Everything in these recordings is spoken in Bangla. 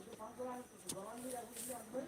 আমি তো পাঁচ জন আসছি জলান দিয়ে আসবে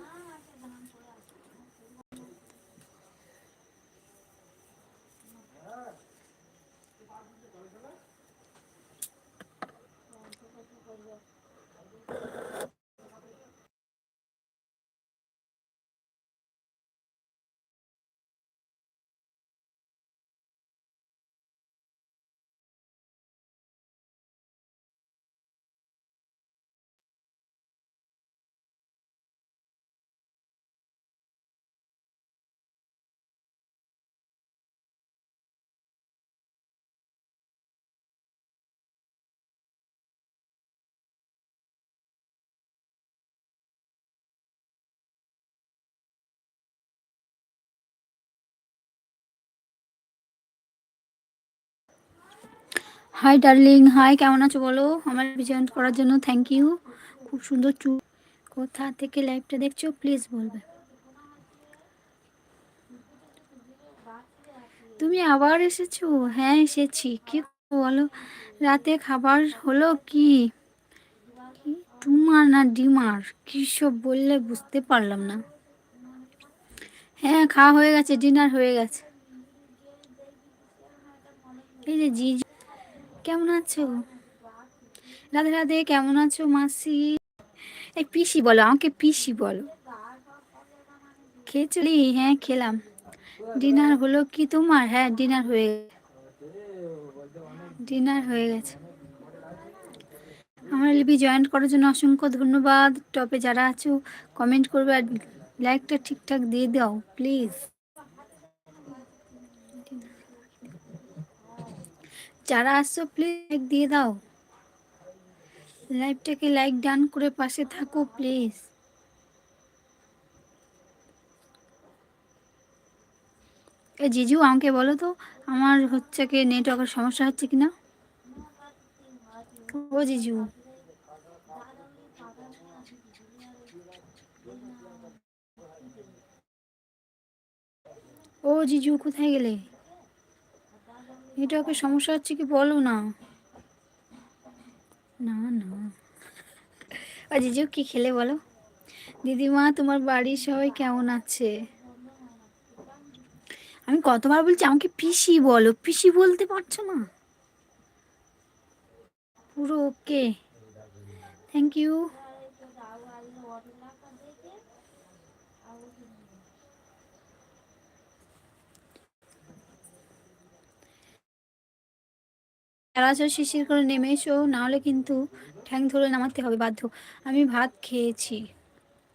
হাই ডার্লিং হাই কেমন আছো বলো? আমার জয়েন করার জন্য থ্যাংক ইউ খুব সুন্দর চু কোথা থেকে লাইভটা দেখছ? প্লিজ বলবে। তুমি আবার এসেছ? হ্যাঁ এসেছি। কি বলো? রাতে খাবার হলো কি? টুমার না ডিমার? কী সব বললে বুঝতে পারলাম না। হ্যাঁ খাওয়া হয়ে গেছে ডিনার হয়ে গেছে। এই যে জি কেমন আছো? রাধে রাধে, কেমন আছো মাসি? এই পিসি বলো, আমাকে পিসি বলো। খেয়েছিলি হ্যাঁ খেলাম। ডিনার হলো কি তোমার? হ্যাঁ ডিনার হয়ে ডিনার হয়ে গেছে। আমার লিপি জয়েন করার জন্য অসংখ্য ধন্যবাদ। টপে যারা আছো কমেন্ট করবে আর লাইকটা ঠিকঠাক দিয়ে দাও প্লিজ যারা আসছো প্লিজ লাইক দিয়ে দাও। লাইভটাকে লাইক ডান করে পাশে থাকো প্লিজ জিজু, আমাকে বলো তো, আমার হচ্ছে কি নেটওয়ার্কের সমস্যা হচ্ছে কিনা? ও জিজু। ও জিজু, কোথায় গেলে? নেটওয়ার্কের সমস্যা হচ্ছে কি বলো না? না না। ও জিজু, কি খেলে বলো? দিদিমা, তোমার বাড়ির সবাই কেমন আছে? আমি কতবার বলছি, আমাকে পিসি বলো। পিসি বলতে পারছ না? পুরো ওকে থ্যাংক ইউ যারা শিশির করে নেমে এসো, নাহলে কিন্তু ঠ্যাং ধরে নামাতে হবে বাধ্য। আমি ভাত খেয়েছি।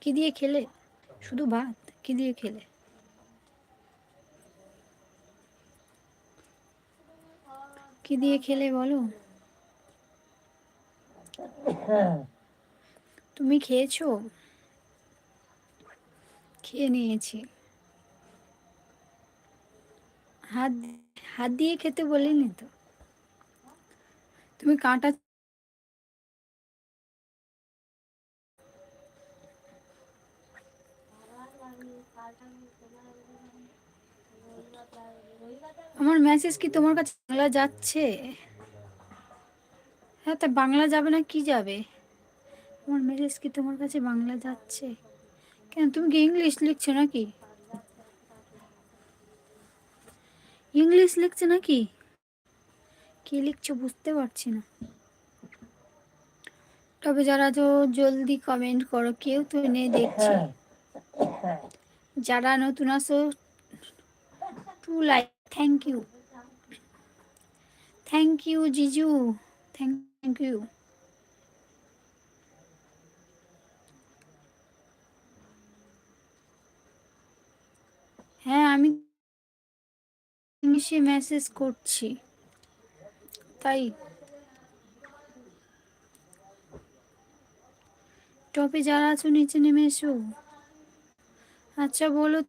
কি দিয়ে খেলে? শুধু ভাত? কি দিয়ে খেলে? কি দিয়ে খেলে বলো? তুমি খেয়েছো? খেয়ে নিয়েছি। হাত হাত দিয়ে খেতে বলিনি তো? তুমি কাঁটা আমার মেসেজ কি তোমার কাছে বাংলা যাচ্ছে? হ্যাঁ তা বাংলা যাবে না, কি যাবে? আমার মেসেজ কি তোমার কাছে বাংলা যাচ্ছে? কেন, তুমি কি ইংলিশ লিখছো নাকি? ইংলিশ লিখছো নাকি? কি লিখছো বুঝতে পারছি না। তবে যারা তো জলদি কমেন্ট করো কেউ তো নেই দেখছি। যারা নতুন আসো to like thank you thank you জিজু। থ্যাংক ইউ হ্যাঁ আমি ইংলিশে মেসেজ করছি। তাই। টপে যারা আছো, নিচে নেমে এসো। আচ্ছা বলো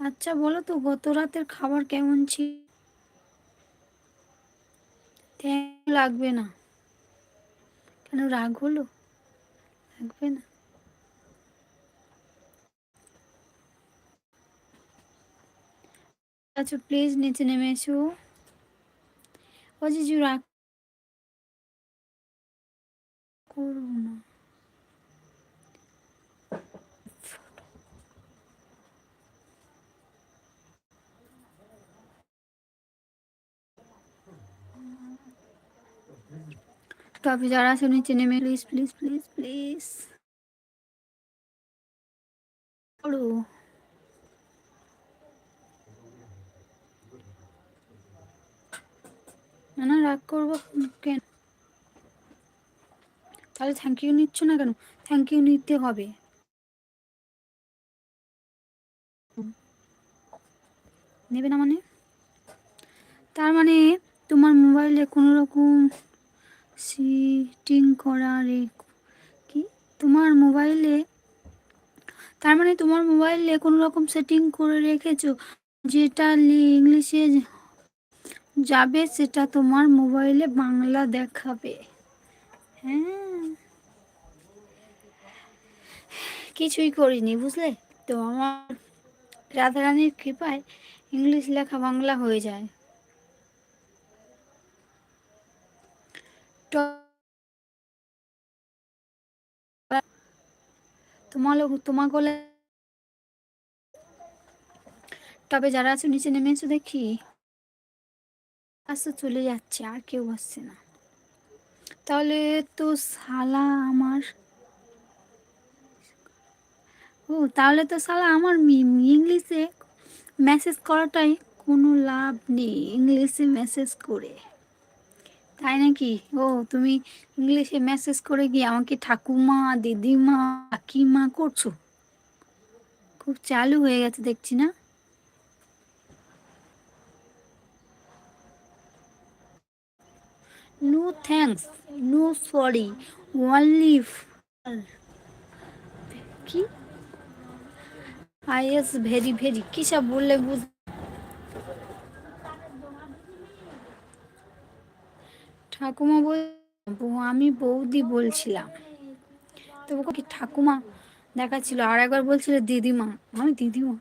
আচ্ছা বলো তো, গত রাতের খাবার কেমন ছিল? লাগবে না? কেন রাগ হলো? লাগবে না? আচ্ছা প্লিজ নিচে নেমে এসো। ও জিজু রাগ করো না। টপি যারা আছে, নিচে নেমে প্লিজ প্লিজ প্লিজ প্লিজ করো না না, রাগ করব কেন? তাহলে থ্যাংক ইউ নিচ্ছ না কেন? থ্যাংক ইউ নিতে হবে। নেবে না মানে? তার মানে তোমার মোবাইলে কোনো রকম সিটিং করা রে কি? তোমার মোবাইলে তার মানে তোমার মোবাইলে কোনো রকম সেটিং করে রেখেছো, যেটা ইংলিশে যাবে সেটা তোমার মোবাইলে বাংলা দেখাবে। হ্যাঁ। কিছুই করিনি, বুঝলে? তো আমার রাধারানীর কৃপায় ইংলিশ লেখা বাংলা হয়ে যায়। তোমার গলে তবে যারা আছে নিচে নেমে এসো দেখি। আসতে চলে যাচ্ছে, আর কেউ আসছে না। তাহলে তো সালা আমার ও, তাহলে তো সালা আমার ইংলিশে মেসেজ করাটাই কোনো লাভ নেই। ইংলিশে মেসেজ করে। তাই নাকি? ও, তুমি ইংলিশে মেসেজ করে গিয়ে আমাকে ঠাকুমা, দিদিমা, কাকিমা করছ? খুব চালু হয়ে গেছে, দেখছি না? No thanks no sorry only কি আই এস ভেরি ভেরি। কী সব বললে বুঝ ঠাকুমা বল আমি বৌদি বলছিলাম। তো কি ঠাকুমা দেখাচ্ছিল? আর একবার বলছিল দিদিমা। আমি দিদিমা।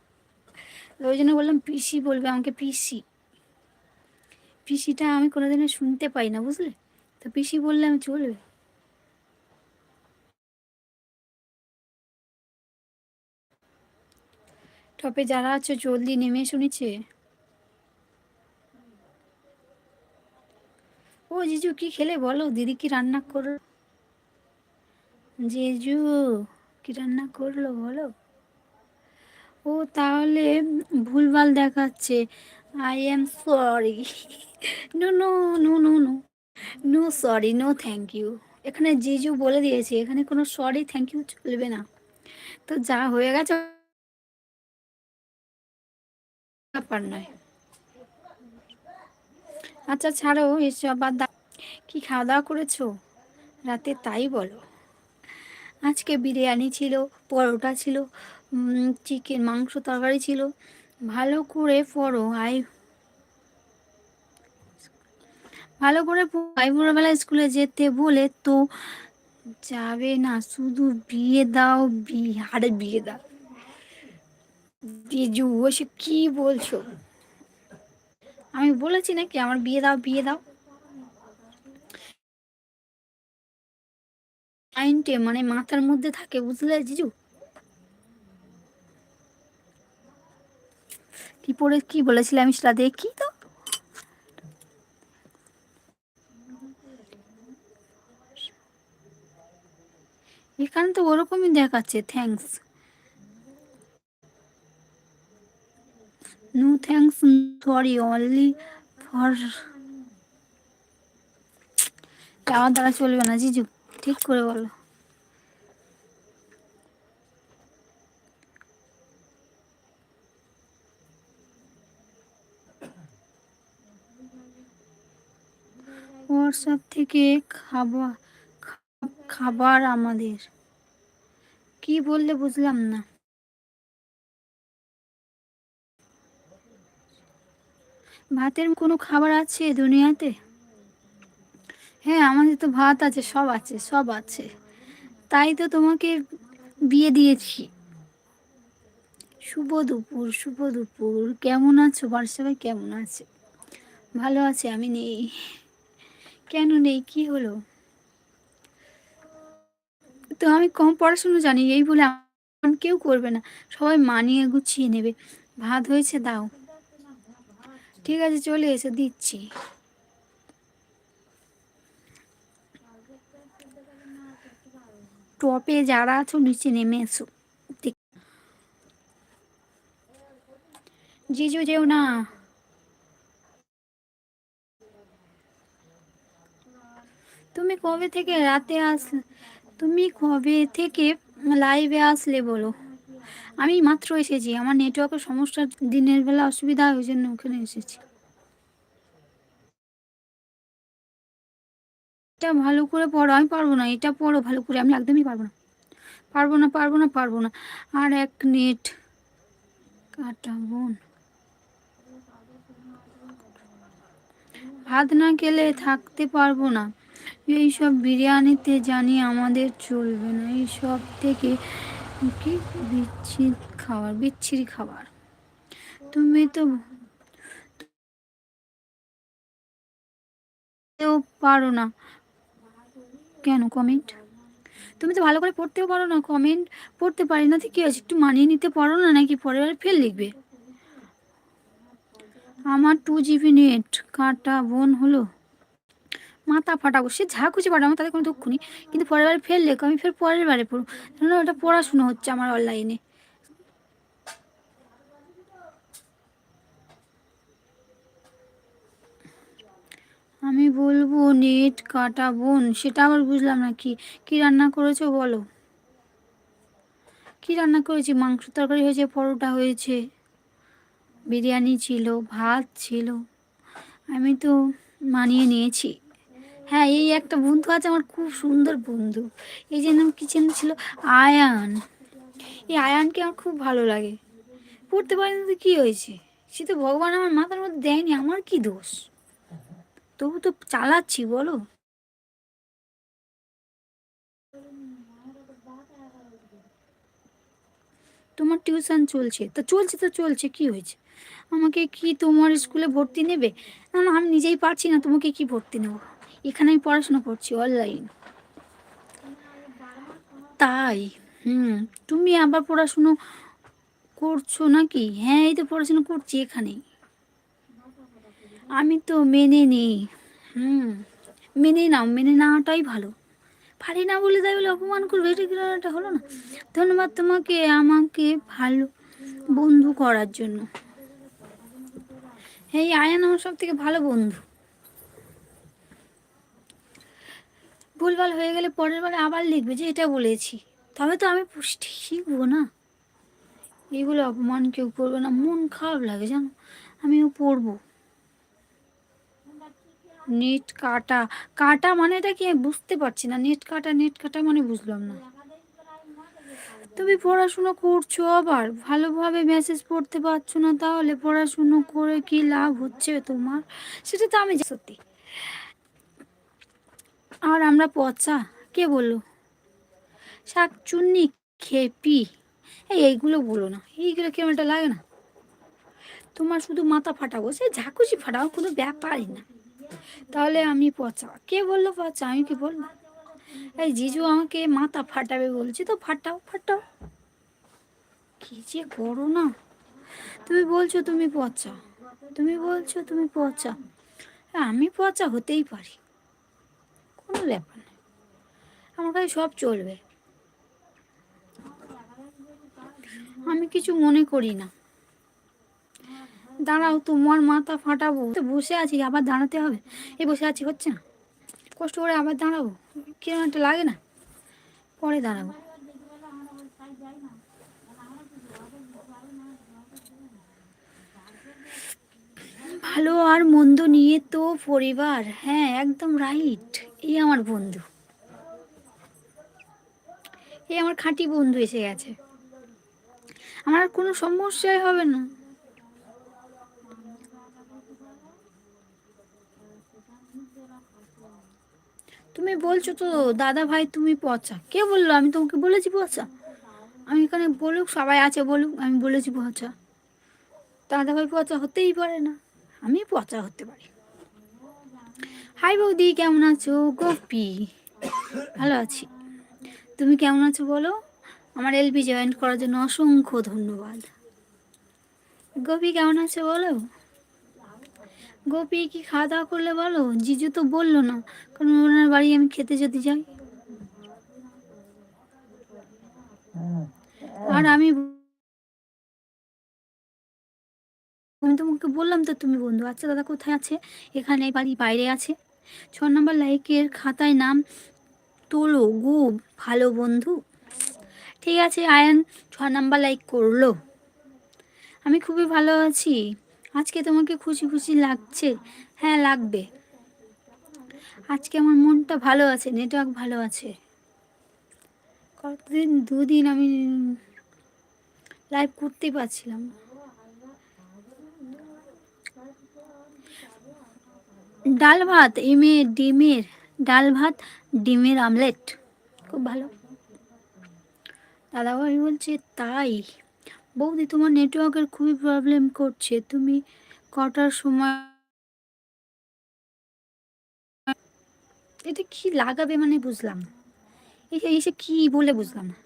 ওই জন্য বললাম পিসি বলবে, আমাকে পিসি। পিসিটা আমি কোনোদিনও শুনতে পাই না, বুঝলে? তো পিসি বললে আমি চলবে। টপে যারা আছো, জলদি নেমে শুনেছে ও, জিজু, কি খেলে বলো? দিদি কি রান্না করো? জিজু, কি রান্না করল বলো? ও, তাহলে ভুলভাল দেখাচ্ছে। I am sorry no no no no no no sorry no thank you এখানে জিজু বলে দিয়েছে, এখানে কোনো সরি থ্যাংক ইউ চলবে না। তো যা হয়ে গেছে, ব্যাপার নয়। আচ্ছা ছাড়ো, এসব আর কি খাওয়া দাওয়া করেছ? রাতে তাই বলো। আজকে বিরিয়ানি ছিল, পরোটা ছিল চিকেন মাংস তরকারি ছিল ভালো করে পড়ো, আই ভালো করে ভোরবেলা স্কুলে যেতে বলে তো যাবে না, শুধু বিয়ে দাও, বিয়ে, আরে বিয়ে দাও। বিজু ওসে কি বলছো? আমি বলেছি নাকি আমার বিয়ে দাও বিয়ে দাও? মাইন্ডে মানে মাথার মধ্যে থাকে, বুঝলে জিজু? কি পড়ে কি বলেছিলাম সেটা দেখি তো। এখানে তো ওরকমই দেখাচ্ছে thanks no thanks sorry only for আমার দ্বারা চলবে না, জিজু, ঠিক করে বলো। হোয়াটসঅ্যাপ থেকে খাবার খাবার আমাদের। কি বললে বুঝলাম না। ভাতের কোনো খাবার আছে দুনিয়াতে? হ্যাঁ আমাদের তো ভাত আছে, সব আছে সব আছে। তাই তো তোমাকে বিয়ে দিয়েছি। শুভ দুপুর শুভ দুপুর। কেমন আছো? বাড়ির সবাই কেমন আছে? ভালো আছে, আমি নেই। কেন নেই? কি হলো? তো আমি কম পড়াশুনো জানি, এই বলে কেউ করবে না। সবাই মানিয়ে গুছিয়ে নেবে। ভাত হয়েছে, দাও। ঠিক আছে, চলে এসে, দিচ্ছি। টপে যারা আছো, নিচে নেমে এসো। জিজু যেও না। তুমি কবে থেকে রাতে আসলে, তুমি কবে থেকে লাইভে আসলে বলো? আমি মাত্র এসেছি, আমার নেটওয়ার্কের সমস্যা দিনের বেলা অসুবিধা ওই জন্য ওখানে এসেছি। এটা ভালো করে পড়ো, আমি পারব না, এটা পড়ো ভালো করে, আমি একদমই পারব না। পারব না পারব না পারব না। আর এক নেট কাটা বোন ভাত না খেলে থাকতে পারব না। এইসব বিরিয়ানিতে জানি আমাদের চলবে না এই সব থেকে কি বিচ্ছির খাবার, বিচ্ছিরি খাবার? তুমি তো পারো না। কেন কমেন্ট তুমি তো ভালো করে পড়তেও পারো না কমেন্ট পড়তে পারি না কি আছে একটু মানিয়ে নিতে পারো না নাকি পরে ফেল লিখবে? আমার টু জিবি নেট কাটা বোন হলো? মাথা ফাটাবো, সে যা খুশি পাঠাবো তাদের কোনো দুঃখ নেই। কিন্তু পরের বারে ফেল লেখো, আমি ফের পরের বারে পড়ব। কেন ওটা পড়াশুনো হচ্ছে আমার অনলাইনে আমি বলব, নেট কাটা বোন, সেটা আবার বুঝলাম না কি। কী রান্না করেছ বলো? কি রান্না করেছি? মাংস তরকারি হয়েছে, পরোটা হয়েছে, বিরিয়ানি ছিল, ভাত ছিল। আমি তো মানিয়ে নিয়েছি। হ্যাঁ এই একটা বন্ধু আছে আমার খুব সুন্দর বন্ধু। এই যে নাম কি চেন ছিল? আয়ান। এই আয়ানকে আমার খুব ভালো লাগে। পড়তে পারিনি তো কী হয়েছে? সে তো ভগবান আমার মাথার মধ্যে দেয়নি, আমার কি দোষ? তবু তো চালাচ্ছি, বলো। তোমার টিউশন চলছে? তো চলছে তো চলছে, কি হয়েছে? আমাকে কি তোমার স্কুলে ভর্তি নেবে? না না, আমি নিজেই পারছি না, তোমাকে কি ভর্তি নেব? এখানে আমি পড়াশোনা করছি অনলাইন তাই? হুম, তুমি আবার পড়াশুনো করছ নাকি? হ্যাঁ এই তো পড়াশোনা করছি এখানেই। আমি তো মেনে নিই। হুম, মেনে নাও, মেনে নেওয়াটাই ভালো। পারি না বলে তাই বলে অপমান করবে, এটা হলো না? ধন্যবাদ তোমাকে, আমাকে ভালো বন্ধু করার জন্য। এই আয়ান আমার সব থেকে ভালো বন্ধু। ভুলভাল হয়ে গেলে পরের বারে আবার লিখবে যে এটা বলেছি। তবে তো আমি শিখব না। এগুলো অপমান কেউ করবে না। মন খারাপ লাগে জানো? আমিও পড়ব। নেট কাটা। কাটা মানে এটা কি বুঝতে পারছি না। নেট কাটা নেট কাটা মানে বুঝলাম না। তুমি পড়াশুনো করছ আবার? ভালোভাবে মেসেজ পড়তে পারছ না তাহলে পড়াশুনো করে কি লাভ হচ্ছে তোমার? সেটা তো আমি সত্যি। আর আমরা পচা? কে বলল? শাক, চুন্নি, খেপি। এই এইগুলো বলো না। এইগুলো কেমন একটা লাগে না। তোমার শুধু মাথা ফাটাবো। সে খুশি ফাটাও কোনো ব্যাপারই না। তাহলে আমি পচা। কে বলল পচা? আমি কি বলব? এই জিজু আমাকে মাথা ফাটাবে বলছি, তো ফাটাও ফাটাও। কি যে করো না। তুমি বলছো তুমি পচা। তুমি বলছো তুমি পচা। আমি পচা হতেই পারি। কোনো ব্যাপার নেই। আমার কাছে সব চলবে। আমি কিছু মনে করি না। দাঁড়াও, তোমার মাথা ফাটাবো। বসে আছি, আবার দাঁড়াতে হবে। এই বসে আছি, হচ্ছে না? কষ্ট করে আবার দাঁড়াবো? কিরম একটা লাগে না? পরে দাঁড়াবো। ভালো আর মন্দ নিয়ে তো পরিবার। হ্যাঁ একদম রাইট এই আমার বন্ধু। এই আমার খাঁটি বন্ধু এসে গেছে। আমার আর কোনো সমস্যাই হবে না। তুমি বলছো তো, দাদা ভাই তুমি পচা। কে বলল? আমি তোমাকে বলেছি পচা। আমি এখানে বলুক, সবাই আছে বলুক, আমি বলেছি পচা। দাদা ভাই পচা হতেই পারে না। আমি পচা হতে পারি। হাই বৌদি, কেমন আছো? গোপি। ভালো আছি। তুমি কেমন আছো বলো? আমার এলপি জয়েন করার জন্য অসংখ্য ধন্যবাদ। গোপি, কেমন আছে বলো? গোপি, কি খাওয়া দাওয়া করলে বলো? জিজু তো বলল না, কারণ ওনার বাড়ি আমি খেতে যদি যাই। আর আমি আমি তোমাকে বললাম তো, তুমি বন্ধু আচ্ছা দাদা কোথায় আছে? এখানে বাড়ি বাইরে আছে। ছ নম্বর লাইকের খাতায় নাম তোলো গো ভালো বন্ধু। ঠিক আছে, আয়ান, ছ নাম্বার লাইক করল। আমি খুবই ভালো আছি। আজকে তোমাকে খুশি খুশি লাগছে। হ্যাঁ লাগবে। আজকে আমার মনটা ভালো আছে নেটওয়ার্ক ভালো আছে। কতদিন, দুদিন আমি লাইভ করতেই পারছিলাম। না। ডাল ভাত, এমে ডিমের ডাল ভাত, ডিমের আমলেট। খুব ভালো। দাদাভাই বলছে, তাই? বৌদি, তোমার নেটওয়ার্কের খুবই প্রবলেম করছে। তুমি কটার সময় এটা কি লাগাবে মানে বুঝলাম এই এসে কি বলে বুঝলাম না।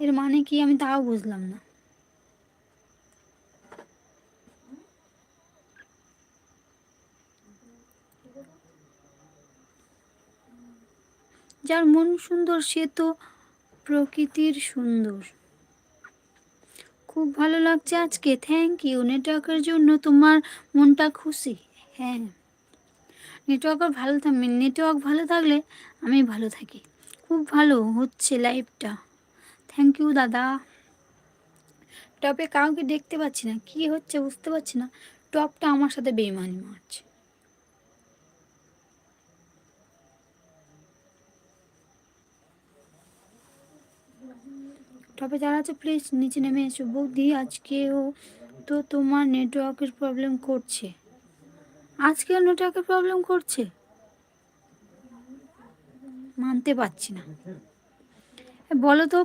এর মানে কি আমি তাও বুঝলাম না। যার মন সুন্দর, সে তো প্রকৃতির সুন্দর। খুব ভালো লাগছে আজকে। থ্যাংক ইউ নেটওয়ার্কের জন্য তোমার মনটা খুশি। হ্যাঁ। নেটওয়ার্ক ভালো থাকবে নেটওয়ার্ক ভালো থাকলে আমি ভালো থাকি। খুব ভালো হচ্ছে লাইফটা থ্যাংক ইউ দাদা। টপে কাউকে দেখতে পাচ্ছি না। কি হচ্ছে বুঝতে পারছি না। টপটা আমার সাথে বেইমানি মারছে। টপে যারা আছে প্লিজ নিচে নেমে এসো। বৌদি, আজকেও তো তোমার নেটওয়ার্কের প্রবলেম করছে। আজকেও নেটওয়ার্কের প্রবলেম করছে? মানতে পারছি না। বলো তো,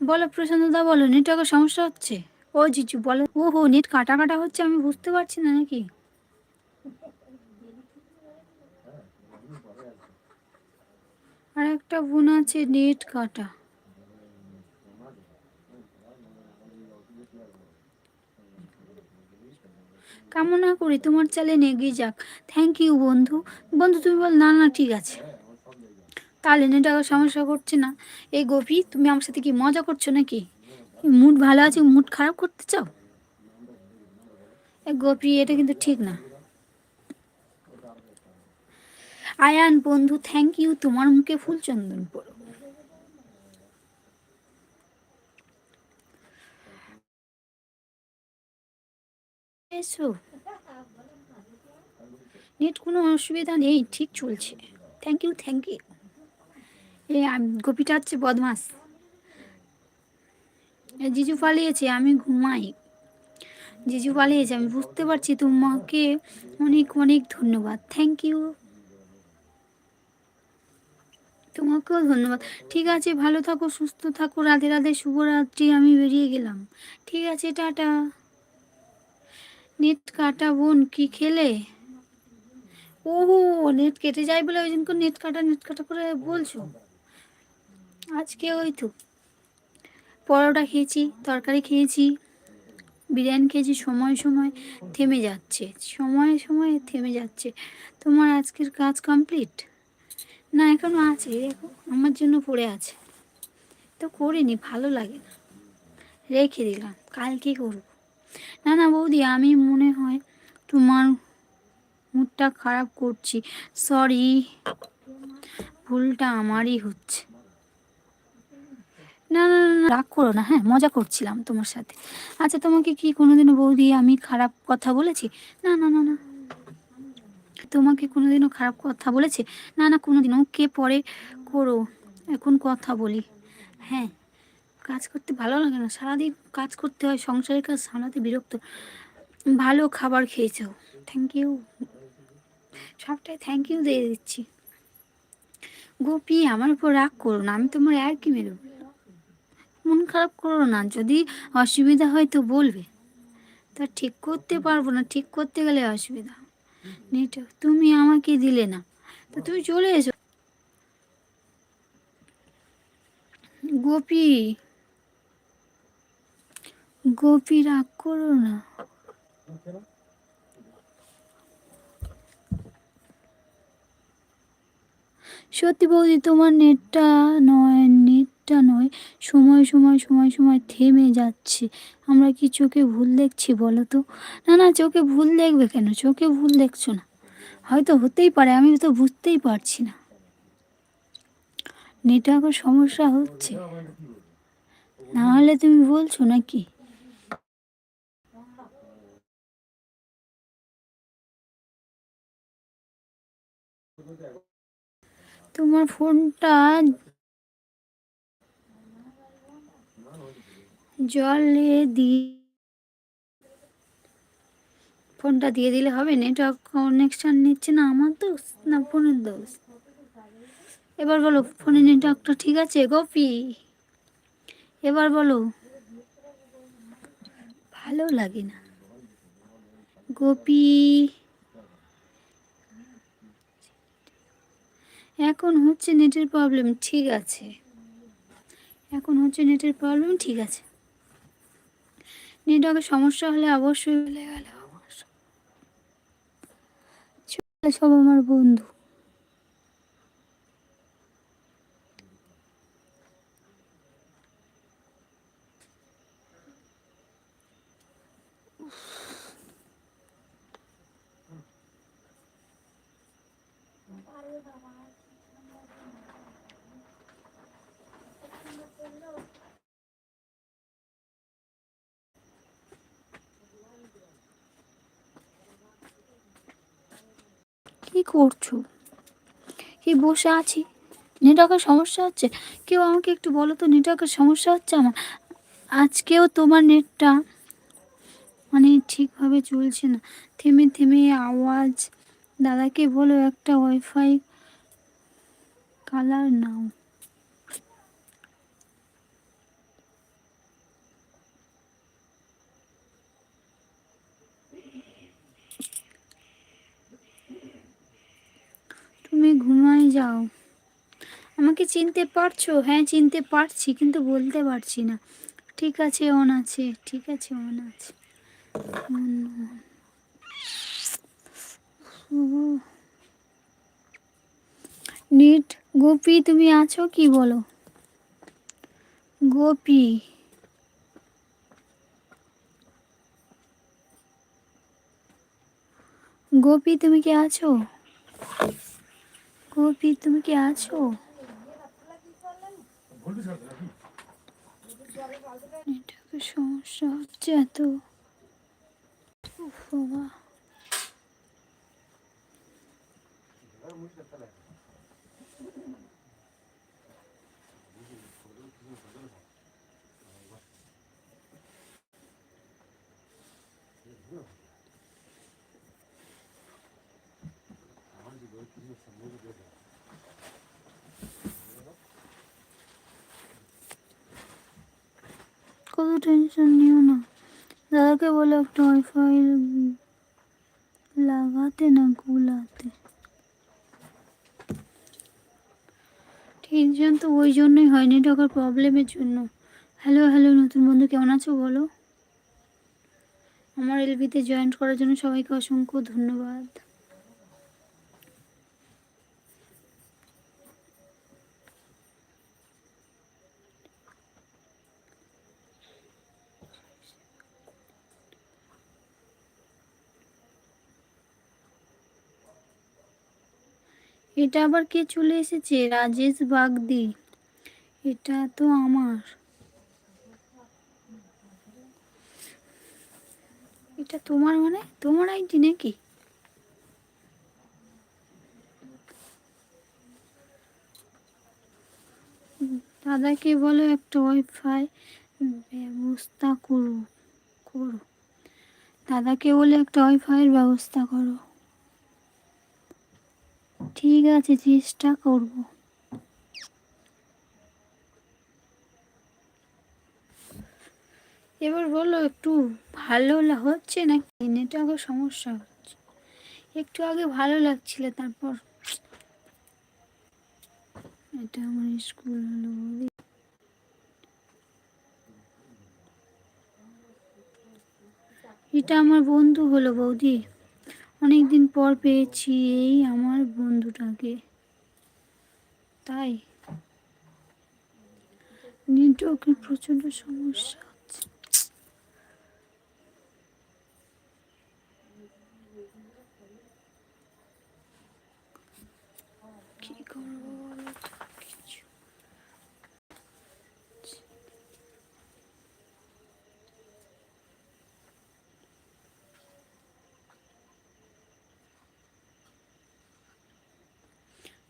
বলো প্রশান্তদা বলো নেটওয়ার্কের সমস্যা হচ্ছে? ও, জিজু, বলো। ও হো নেট কাটা কাটা হচ্ছে, আমি বুঝতে পারছি না নাকি? আর একটা বোন আছে নেট কাটা। কামনা করি তোমার চ্যালেঞ্জ এগিয়ে যাক। থ্যাংক ইউ বন্ধু। বন্ধু, তুমি বল, না না, ঠিক আছে। তাহলে নেটওয়ার্কের সমস্যা করছে না। এই গোপী, তুমি আমার সাথে কি মজা করছ নাকি? মুড ভালো আছে, মুড খারাপ করতে চাও? গোপী, এটা কিন্তু ঠিক না। আয়ান, বন্ধু থ্যাংক ইউ তোমার মুখে ফুল চন্দন পড়ো। এসো। নেট কোনো অসুবিধা নেই, ঠিক চলছে। থ্যাংক ইউ থ্যাংক ইউ এ গোপীটা হচ্ছে বদমাস। জিজু পালিয়েছে, আমি ঘুমাই। জিজু পালিয়েছে, আমি বুঝতে পারছি তোমাকে অনেক অনেক ধন্যবাদ। থ্যাংক ইউ তোমাকেও ধন্যবাদ। ঠিক আছে, ভালো থাকো, সুস্থ থাকো, রাধে রাধে, শুভরাত্রি, আমি বেরিয়ে গেলাম। ঠিক আছে, টাটা। নেট কাটা বোন কি খেলে? ওহো, নেট কেটে যায় বলে ওই জন্য নেট কাটা নেট কাটা করে বলছো? আজকে ওই তো। পরোটা খেয়েছি, তরকারি খেয়েছি, বিরিয়ানি খেয়েছি, সময় সময় থেমে যাচ্ছে, সময় সময় থেমে যাচ্ছে। তোমার আজকের কাজ কমপ্লিট? না, এখনও আছে দেখো, আমার জন্য পড়ে আছে। তো করিনি, ভালো লাগে না। রেখে দিলাম, কালকে করব। না না বৌদি আমি মনে হয় তোমার মুডটা খারাপ করছি। সরি ভুলটা আমারই হচ্ছে। না না না, রাগ করো না হ্যাঁ মজা করছিলাম তোমার সাথে। আচ্ছা তোমাকে কি কোনোদিনও বৌদি আমি খারাপ কথা বলেছি? না না না না। তোমাকে কোনোদিনও খারাপ কথা বলেছে? না না কোনোদিনও কে পরে করো। এখন কথা বলি। হ্যাঁ। কাজ করতে ভালো লাগে না। সারাদিন কাজ করতে হয়, সংসারের কাজ সামলাতে বিরক্ত। ভালো খাবার খেয়েছো। থ্যাংক ইউ সবটাই থ্যাংক ইউ দিয়ে দিচ্ছি। গোপি, আমার উপর রাগ করো না, আমি তোমার আর কি মেরো। মন খারাপ করো না, যদি অসুবিধা হয় তো বলবে। তা ঠিক করতে পারব না, ঠিক করতে গেলে অসুবিধা। নেট, তুমি আমাকে দিলে না। তো তুমি চলে এসো। গোপী গোপী রাগ করো না সত্যি বৌদি তোমার নেটটা নয় নেটটা নয়। সময় সময় সময় সময় থেমে যাচ্ছে। আমরা কি চোখে ভুল দেখছি বলো তো? না না, চোখে ভুল দেখবে কেন? চোখে ভুল দেখছ না। হয়তো হতেই পারে, আমি তো বুঝতেই পারছি না। নেটওয়ার্কের সমস্যা হচ্ছে। না হলে তুমি বলছো নাকি? তোমার ফোনটা জলে দিয়ে ফোনটা দিয়ে দিলে হবে নেটওয়ার্ক কানেকশান নিচ্ছে না আমার দোষ না ফোনের দোষ এবার বলো, ফোনের নেটওয়ার্কটা ঠিক আছে গোপি? এবার বলো, ভালো লাগে না। গোপী এখন হচ্ছে নেটের প্রবলেম ঠিক আছে। এখন হচ্ছে নেটের প্রবলেম ঠিক আছে। নেটওয়ার্কের সমস্যা হলে অবশ্যই বলে গেল চলে সব আমার বন্ধু। কি করছ? কি বসে আছি? নেটওয়ার্কের সমস্যা হচ্ছে? কেউ আমাকে একটু বলো তো, নেটওয়ার্কের সমস্যা হচ্ছে আমার? আজকেও তোমার নেটটা মানে ঠিকভাবে চলছে না। থেমে থেমে আওয়াজ, দাদাকে বলো একটা ওয়াইফাই কালার নাও। ঘুমাই যাও। আমাকে চিনতে পারছ? হ্যাঁ চিনতে পারছি, কিন্তু বলতে পারছি না। ঠিক আছে, অন আছে, ঠিক আছে, অন আছে। নিট, গোপী, তুমি আছো কি বলো? গোপী। গোপী, তুমি কি আছো? গোপী তুমি কি আছো? সমস্যা হচ্ছে এত। বাবা। কত টেনশন নিও না। দাদাকে বলে একটা ওয়াইফাই লাগাতে না গুলাতে। টেনশন তো ওই জন্যই হয় নেটওয়ার্কের প্রবলেমের জন্য। হ্যালো হ্যালো নতুন বন্ধু কেমন আছো বলো? আমার এলবিতে জয়েন্ট করার জন্য সবাইকে অসংখ্য ধন্যবাদ। এটা আবার কে চলে এসেছে? রাজেশ বাগদি। এটা তো আমার। এটা তোমার মানে? তোমার আইডি নাকি? দাদাকে বলো একটা ওয়াইফাই ব্যবস্থা করো করো। দাদাকে বলে একটা ওয়াইফাইয়ের ব্যবস্থা করো। ঠিক আছে, চেষ্টা করব। এবার বলো, একটু ভালো হচ্ছে নাকি? নেটওয়ার্কের সমস্যা হচ্ছে। একটু আগে ভালো লাগছিল, তারপর এটা আমার স্কুল হলো এটা আমার বন্ধু হলো বৌদি। অনেক দিন পর পেয়েছি এই আমার বন্ধুটাকে। তাই? নেটওয়ার্কের প্রচণ্ড সমস্যা হচ্ছে কি করব বলো তো কিছু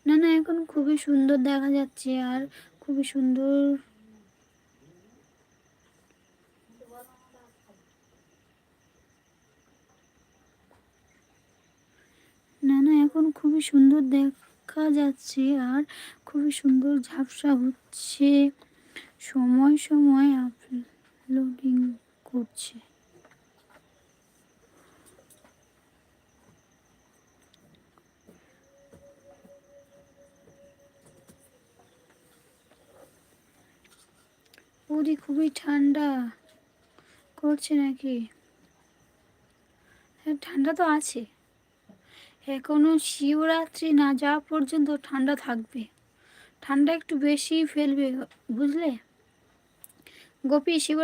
না না, এখন খুবই সুন্দর দেখা যাচ্ছে আর খুবই সুন্দর। না না, এখন খুবই সুন্দর দেখা যাচ্ছে আর খুবই সুন্দর ঝাপসা হচ্ছে। সময় সময় আপলোডিং করছে। ওদি খুবই ঠান্ডা করছে নাকি? হ্যাঁ ঠান্ডা তো আছে। এখনও শিবরাত্রি না যাওয়া পর্যন্ত ঠান্ডা থাকবে। ঠান্ডা একটু বেশি ফেলবে, বুঝলে? গোপী শিব